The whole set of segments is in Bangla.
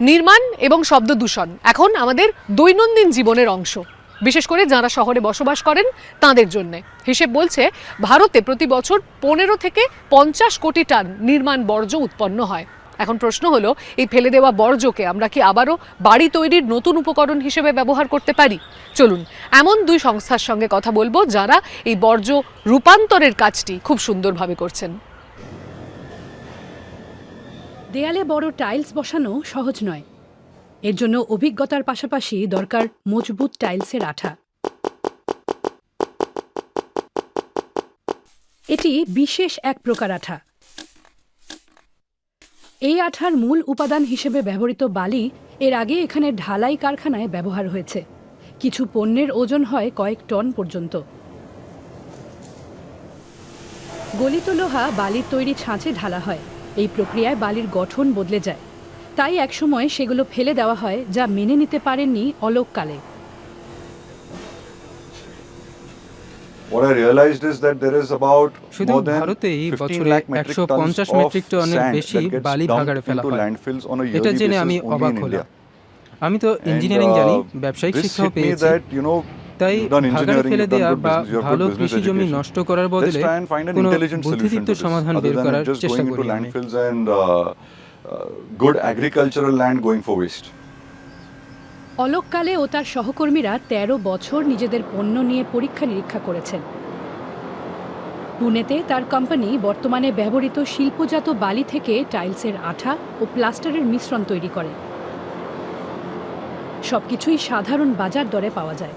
নির্মাণ এবং শব্দ দূষণ। এখন আমাদের দৈনন্দিন জীবনের অংশ। বিশেষ করে যারা শহরে বসবাস করেন, তাদের জন্য। হিসেব বলছে, ভারতে প্রতি বছর পনেরো থেকে পঞ্চাশ কোটি টন নির্মাণ বর্জ্য উৎপন্ন হয়। এখন প্রশ্ন হলো, এই ফেলে দেওয়া বর্জ্যকে আমরা কি আবারও বাড়ি তৈরির নতুন উপকরণ হিসেবে ব্যবহার করতে পারি? চলুন, এমন দুই সংস্থার সঙ্গে কথা বলব যারা এই বর্জ্য রূপান্তরের কাজটি খুব সুন্দরভাবে করছেন। দেয়ালে বড় টাইলস বসানো সহজ নয়। এর জন্য অভিজ্ঞতার পাশাপাশি দরকার মজবুত টাইলসের আঠা। এটি বিশেষ এক প্রকার আঠা। এই আঠার মূল উপাদান হিসেবে ব্যবহৃত বালি এর আগে এখানে ঢালাই কারখানায় ব্যবহার হয়েছে। কিছু পণ্যের ওজন হয় কয়েক টন পর্যন্ত। গলিত লোহা বালির তৈরি ছাঁচে ঢালা হয়। এই প্রক্রিয়ায় বালির গঠন বদলে যায়। তাই একসময় সেগুলো ফেলে দেওয়া হয় যা মেনে নিতে পারেননি অলোককালে। শুধু ভারতেই বছরে একশো পঞ্চাশ মেট্রিক টনের বেশি বালি এটা জেনে আমি অবাক হলাম। আমি তো ইঞ্জিনিয়ারিং জানি ব্যবসায়িক শিক্ষা পেয়েছি। তাই ভাগাড়ে ফেলে দেওয়া বা ভালো কৃষি জমি নষ্ট করার বদলে কোন বুদ্ধিদীপ্ত সমাধান বের করার চেষ্টা করি গুড ও তার সহকর্মীরা তেরো বছর নিজেদের পণ্য নিয়ে পরীক্ষা নিরীক্ষা করেছেন। পুনেতে তার কোম্পানি বর্তমানে ব্যবহৃত শিল্পজাত বালি থেকে টাইলসের আঠা ও প্লাস্টারের মিশ্রণ তৈরি করে। সবকিছুই সাধারণ বাজার দরে পাওয়া যায়।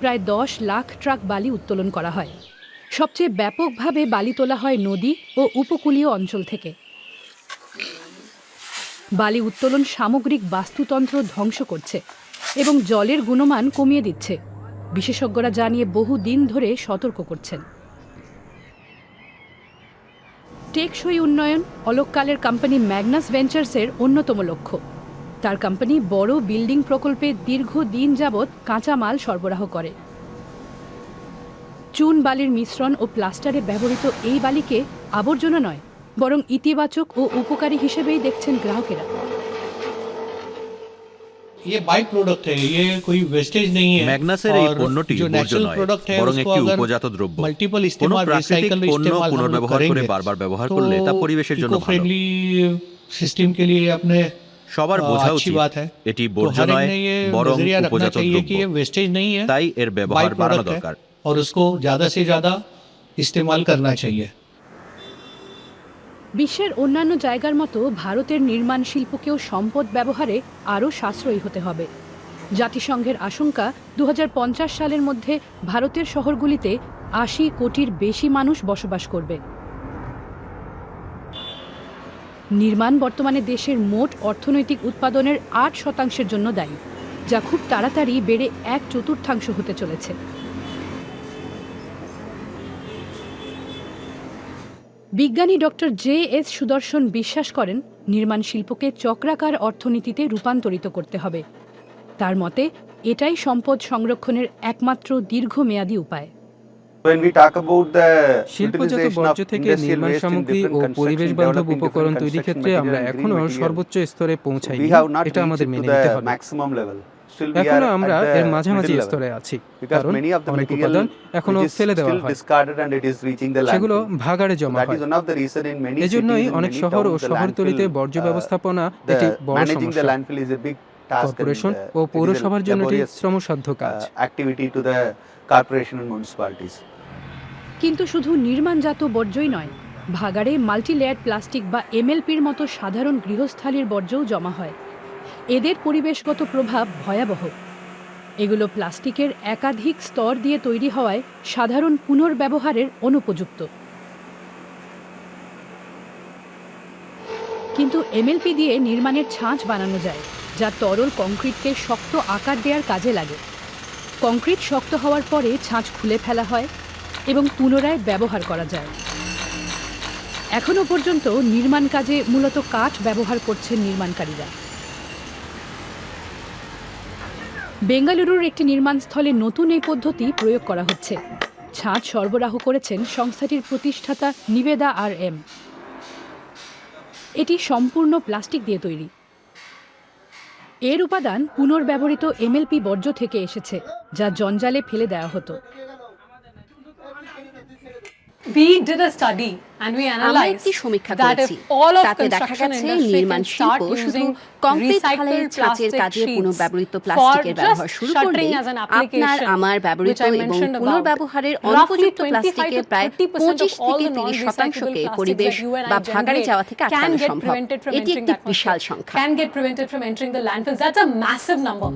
প্রায় দশ লাখ ট্রাক বালি উত্তোলন করা হয়। সবচেয়ে ব্যাপকভাবে বালি তোলা হয় নদী ও উপকূলীয় অঞ্চল থেকে। বালি উত্তোলন সামগ্রিক বাস্তুতন্ত্র ধ্বংস করছে এবং জলের গুণমান কমিয়ে দিচ্ছে। বিশেষজ্ঞরা জানিয়ে বহু দিন ধরে সতর্ক করছেন। টেকসই উন্নয়ন অলোককালের কোম্পানি ম্যাগনাস ভেঞ্চার্সের অন্যতম লক্ষ্য। তার কোম্পানি বড় বিল্ডিং প্রকল্পে দীর্ঘ দিন যাবৎ কাঁচামাল সরবরাহ করে। চুন বালির মিশ্রণ ও প্লাস্টারে ব্যবহৃত এই বালিকে আবর্জনা নয় বরং ইতিবাচক ও উপকারী হিসেবেই দেখছেন গ্রাহকেরা। ব্যবহার করলে তা পরিবেশের জন্য সবার अ, বোঝা अच्छी উচিত बात है এটি तो বর্জ্য हर एक নয় ने ये বরং नजरिया रखना উপজাত चाहिए कि ये দ্রব্য वेस्टेज नहीं है তাই এর बाई ব্যবহার বাড়ানো प्रोडक्ट দরকার है और उसको ज्यादा से ज्यादा इस्तेमाल करना चाहिए বিশ্বের অন্যান্য জায়গার মতো ভারতের নির্মাণ শিল্পকেও সম্পদ ব্যবহারে আরও সাশ্রয়ী হতে হবে জাতিসংঘের আশঙ্কা দু সালের মধ্যে ভারতের শহরগুলিতে আশি কোটির বেশি মানুষ বসবাস করবে নির্মাণ বর্তমানে দেশের মোট অর্থনৈতিক উৎপাদনের আট শতাংশের জন্য দায়ী, যা খুব তাড়াতাড়ি বেড়ে এক চতুর্থাংশ হতে চলেছে। বিজ্ঞানী ডক্টর জে এস সুদর্শন বিশ্বাস করেন, নির্মাণ শিল্পকে চক্রাকার অর্থনীতিতে রূপান্তরিত করতে হবে। তার মতে, এটাই সম্পদ সংরক্ষণের একমাত্র দীর্ঘমেয়াদী উপায়। এখনও সর্বোচ্চ স্তরে পৌঁছাই আমরা এর মাঝামাঝি স্তরে আছি কারণ সেগুলো ভাগাড়ে জমা হয়। এজন্যই অনেক শহর ও শহরতলিতে বর্জ্য ব্যবস্থাপনা ও পৌরসভার জন্য শ্রমসাধ্য কাজ। Activity to the corporation and কিন্তু শুধু নির্মাণজাত বর্জ্যই নয়, ভাগাড়ে মাল্টিলেয়ার প্লাস্টিক বা এমএলপির মতো সাধারণ গৃহস্থালির বর্জ্যও জমা হয়। এদের পরিবেশগত প্রভাব ভয়াবহ। এগুলো প্লাস্টিকের একাধিক স্তর দিয়ে তৈরি হওয়ায় সাধারণ পুনর্ব্যবহারের অনুপযুক্ত। কিন্তু এমএলপি দিয়ে নির্মাণের ছাঁচ বানানো যায়, যা তরল কংক্রিটকে শক্ত আকার দেওয়ার কাজে লাগে। কংক্রিট শক্ত হওয়ার পরে ছাঁচ খুলে ফেলা হয় এবং পুনরায় ব্যবহার করা যায়। এখনও পর্যন্ত নির্মাণ কাজে মূলত কাঠ ব্যবহার করছেন নির্মাণকারীরা। বেঙ্গালুরুর একটি নির্মাণস্থলে নতুন এই পদ্ধতি প্রয়োগ করা হচ্ছে। ছাঁচ সরবরাহ করেছেন সংস্থাটির প্রতিষ্ঠাতা নিবেদা আর এম। এটি সম্পূর্ণ প্লাস্টিক দিয়ে তৈরি। এর উপাদান পুনর্ব্যবহৃত এমএলপি বর্জ্য থেকে এসেছে, যা জঞ্জালে ফেলে দেওয়া হতো। We did a study and we analyzed একটি সমীক্ষা that if করেছি all of তাতে দেখা construction গেছে industry নির্মাণ শিল্প শুধু using কংক্রিট recycled ঢালাইয়ের ছাঁচের plastic কাজে sheets পুনর্ব্যবহৃত for প্লাস্টিকের ব্যবহার just শুরু করলে shuttering as an আপনার application, আমার ব্যবহৃত which I এবং mentioned about, পুনর্ব্যবহারের roughly অনুপযুক্ত 25 প্লাস্টিকের প্রায় 30% of পঁচিশ all থেকে the তিরিশ non-recyclable শতাংশকে পরিবেশ that you and I বা ভাগাড়ে যাওয়া থেকে can আটকানো get সম্ভব prevented from এটি entering একটি বিশাল সংখ্যা can get prevented from entering the landfills. That's a massive number.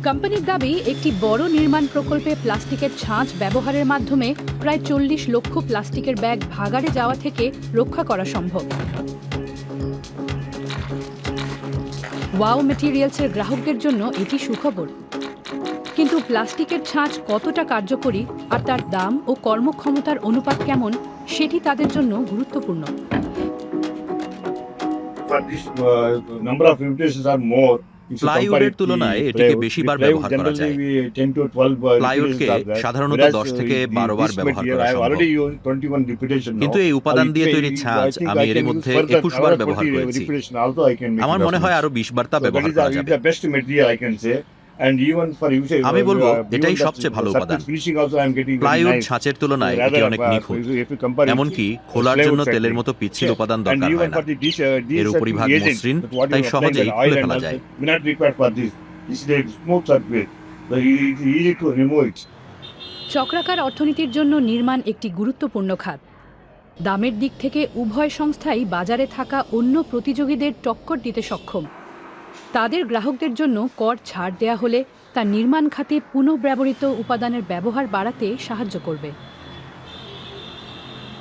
কোম্পানির দাবি একটি বড় নির্মাণ প্রকল্পে প্লাস্টিকের ছাঁচ ব্যবহারের মাধ্যমে প্রায় চল্লিশ লক্ষ প্লাস্টিকের ব্যাগ ভাগাড়ে যাওয়া থেকে রক্ষা করা সম্ভব ওয়াও মেটেরিয়ালসের গ্রাহকদের জন্য এটি সুখবর কিন্তু প্লাস্টিকের ছাঁচ কতটা কার্যকরী আর তার দাম ও কর্মক্ষমতার অনুপাত কেমন সেটি তাদের জন্য গুরুত্বপূর্ণ uh, number of invitations are more. প্লাইউডের তুলনায় এটিকে বেশি বার ব্যবহার করা যায়। সাধারণত 10 থেকে 12 বার ব্যবহার কিন্তু এই উপাদান দিয়ে তৈরি আমি আমার মনে হয় আরও 20 বার তা ব্যবহার আমি বলব এটাই সবচেয়ে ভালো উপাদান। প্লাইউড ছাঁচের তুলনায় এটি অনেক নিখুঁত। এমনকি খোলার জন্য তেলের মতো পিচ্ছিল উপাদান দরকার হয় না। এর উপরিভাগ মসৃণ তাই সহজেই খুলে ফেলা যায়। চক্রাকার অর্থনীতির জন্য নির্মাণ একটি গুরুত্বপূর্ণ খাত। দামের দিক থেকে উভয় সংস্থাই বাজারে থাকা অন্য প্রতিযোগীদের টক্কর দিতে সক্ষম। তাদের গ্রাহকদের জন্য কর ছাড় দেয়া হলে তা নির্মাণ খাতে পুনঃব্যবহৃত উপাদানের ব্যবহার বাড়াতে সাহায্য করবে।